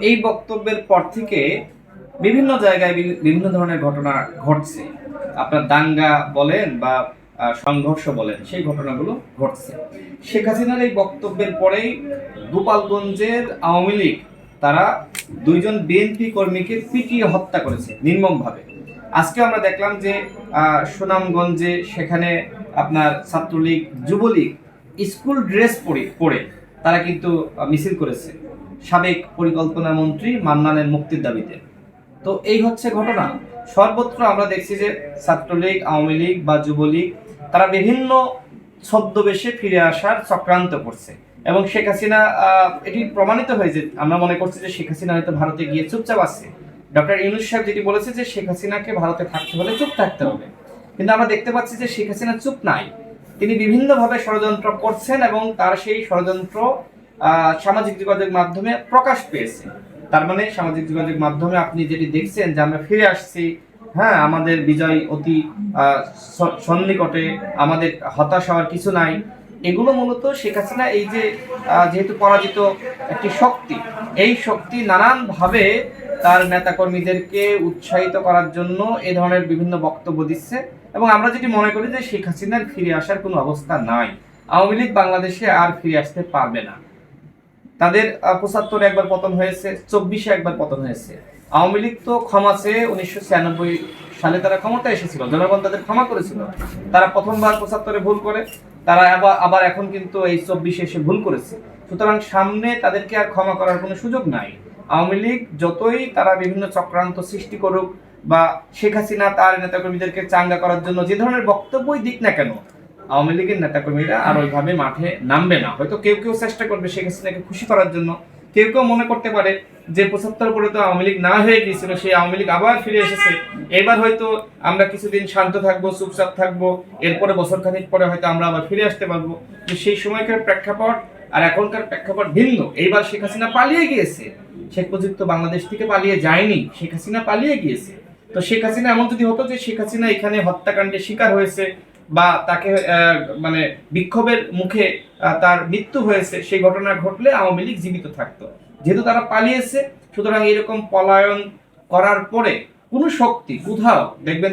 এই বক্তব্যের পর থেকে বিভিন্ন জায়গায় বিভি- বিভিন্ন ধরনের ঘটনা ঘটছে। আপনার দাঙ্গা বলেন বা সংঘর্ষ বলেন, সেই ঘটনাগুলো ঘটছে। শেখ হাসিনার এই বক্তব্যের পরেই গোপালগঞ্জের আওয়ামী লীগ, তারা দুইজন বিএনপি কর্মীকে পিটিয়ে হত্যা করেছে, নির্মমভাবে। আজকে আমরা দেখলাম যে সুনামগঞ্জে সেখানে আপনার ছাত্রলীগ, যুবলীগ, স্কুল ড্রেস পরে পরে তারা কিন্তু মিছিল করেছে। সাবেক পরিকল্পনা মন্ত্রী মান্নানের মুক্তির দাবিতে। তো এই হচ্ছে ঘটনা। সর্বত্র আমরা দেখছি যে ছাত্রলীগ, আওয়ামী লীগ বা যুবলীগ, তারা বিভিন্ন ছদ্মবেশে ফিরে আসার চক্রান্ত করছে। এবং শেখ হাসিনা এটি প্রমাণিত হয়েছে। আমরা মনে করছি যে শেখ হাসিনা হয়তো ভারতে গিয়ে চুপচাপ আছে। ডক্টর ইউনুস সাহেব যেটি বলেছে যে শেখ হাসিনাকে ভারতে থাকতে হলে চুপ থাকতে হবে। কিন্তু আমরা দেখতে পাচ্ছি যে শেখ হাসিনা চুপ নাই। তিনি বিভিন্নভাবে ষড়যন্ত্র করছেন এবং তার সেই ষড়যন্ত্র সামাজিক যোগাযোগ মাধ্যমে প্রকাশ পেয়েছে। তার মানে সামাজিক যোগাযোগ মাধ্যমে আপনি যেটি দেখছেন যে আমরা ফিরে আসছি হ্যাঁ আমাদের বিজয় অতি সন্নিকটে, আমাদের হতাশ হওয়ার কিছু নাই। এগুলো মূলত শেখ হাসিনা এই যে যেহেতু পরাজিত একটি শক্তি, এই শক্তি নানানভাবে তার নেতাকর্মীদেরকে উৎসাহিত করার জন্য এ ধরনের বিভিন্ন বক্তব্য দিচ্ছে এবং আমরা যেটি মনে করি যে শেখ হাসিনার ফিরে আসার কোনো অবস্থা নাই। আওয়ামী লীগ বাংলাদেশে আর ফিরে আসতে পারবে না। তাদের পঁচাত্তরে একবার পতন হয়েছে, চব্বিশে একবার পতন হয়েছে। আওয়ামী লীগ তো ক্ষমা চেয়ে উনিশশো ছিয়ানব্বই সালে তারা ক্ষমতায় এসেছিল, জনগণ তাদের ক্ষমা করেছিল। তারা প্রথমবার পঁচাত্তরে ভুল করে, তারা আবার আবার এখন কিন্তু এই চব্বিশে এসে ভুল করেছে। সুতরাং সামনে তাদেরকে আর ক্ষমা করার কোনো সুযোগ নাই। আওয়ামী লীগ যতই তারা বিভিন্ন চক্রান্ত সৃষ্টি করুক বা শেখ হাসিনা, তার নেতাকর্মীদেরকে চাঙ্গা করার জন্য যে ধরনের বক্তব্যই দিক না কেন আওয়ামী লীগের নেতাকর্মীরা আর ওইভাবে মাঠে নামবে না। হয়তো কেউ কেউ চেষ্টা করবে শেখ হাসিনাকে খুশি করার জন্য। কেউ কেউ মনে করতে পারে যে পঁচাত্তর পরে তো আওয়ামী লীগ না হয়ে গিয়েছিল, সেই আওয়ামী লীগ আবার ফিরে এসেছে। এবার হয়তো আমরা কিছুদিন শান্ত থাকব, চুপচাপ থাকব, এরপরে বছর খানিক পরে হয়তো আমরা আবার ফিরে আসতে পারব। সেই সময়কার প্রেক্ষাপট আর এখনকার প্রেক্ষাপট ভিন্ন। এইবার শেখ হাসিনা পালিয়ে গিয়েছে। শেখ মুজিব তো বাংলাদেশ থেকে পালিয়ে যায়নি। শেখ হাসিনা পালিয়ে গিয়েছে। তো শেখ হাসিনা এমন যদি হতো যে শেখ হাসিনা এখানে হত্যাকাণ্ডের শিকার হয়েছে বা তাকে মানে বিক্ষোভের মুখে তার মৃত্যু হয়েছে, সেই ঘটনা ঘটলে আওয়ামী লীগ জীবিত থাকতো। যেহেতু তারা পালিয়েছে, সুতরাং এরকম পলায়ন করার পরে কোনো শক্তি কোথাও দেখবেন